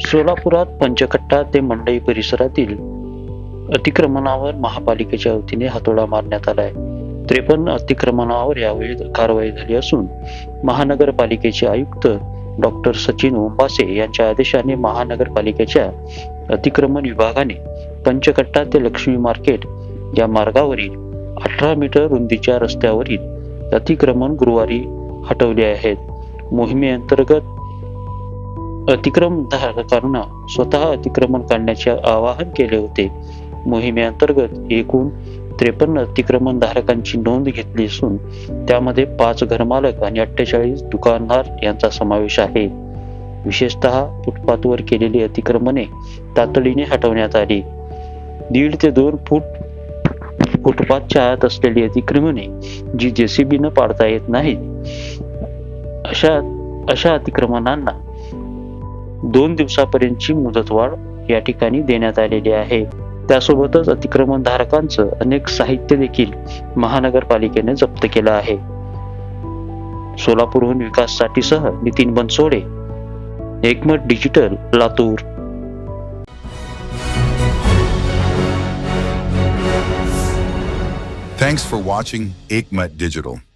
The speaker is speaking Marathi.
सोलापुरात पंचकट्टा ते मंडई परिसरातील अतिक्रमणावर महापालिकेच्या वतीने हातोडा मारण्यात आलाय. त्रेपन्न अतिक्रमणावर यावेळी कारवाई झाली असून महानगरपालिकेचे आयुक्त डॉक्टर सचिन ओंबासे यांच्या आदेशाने महानगरपालिकेच्या अतिक्रमण विभागाने पंचकट्टा ते लक्ष्मी मार्केट या मार्गावरील अठरा मीटर रुंदीच्या रस्त्यावरील अतिक्रमण गुरुवारी हटवले आहेत. मोहिमेअंतर्गत अतिक्रमणधारकांना स्वतः अतिक्रमण काढण्याचे आवाहन केले होते. मोहिमेअंतर्गत एकूण त्रेपन्न अतिक्रमणधारकांची नोंद घेतली असून त्यामध्ये पाच घरमालक आणि अठ्ठेचाळीस दुकानदार यांचा समावेश आहे. विशेषतः फुटपाथवर केलेली अतिक्रमणे तातडीने हटवण्यात आली. दीड ते दोन फूट फुटपाथच्या आत असलेली अतिक्रमणे जी जेसीबीनं पाडता येत नाहीत अशा अशा अतिक्रमणांना दोन दिवसापर्यंतची मुदतवाढ या ठिकाणी देण्यात आलेली आहे. त्यासोबतच अतिक्रमण धारकांचं अनेक साहित्य देखील महानगरपालिकेने जप्त केलं आहे. सोलापूरहून विकाससाठी सह Nitin Bansode Ekmat digital Latur. Thanks for watching Aikmat Digital.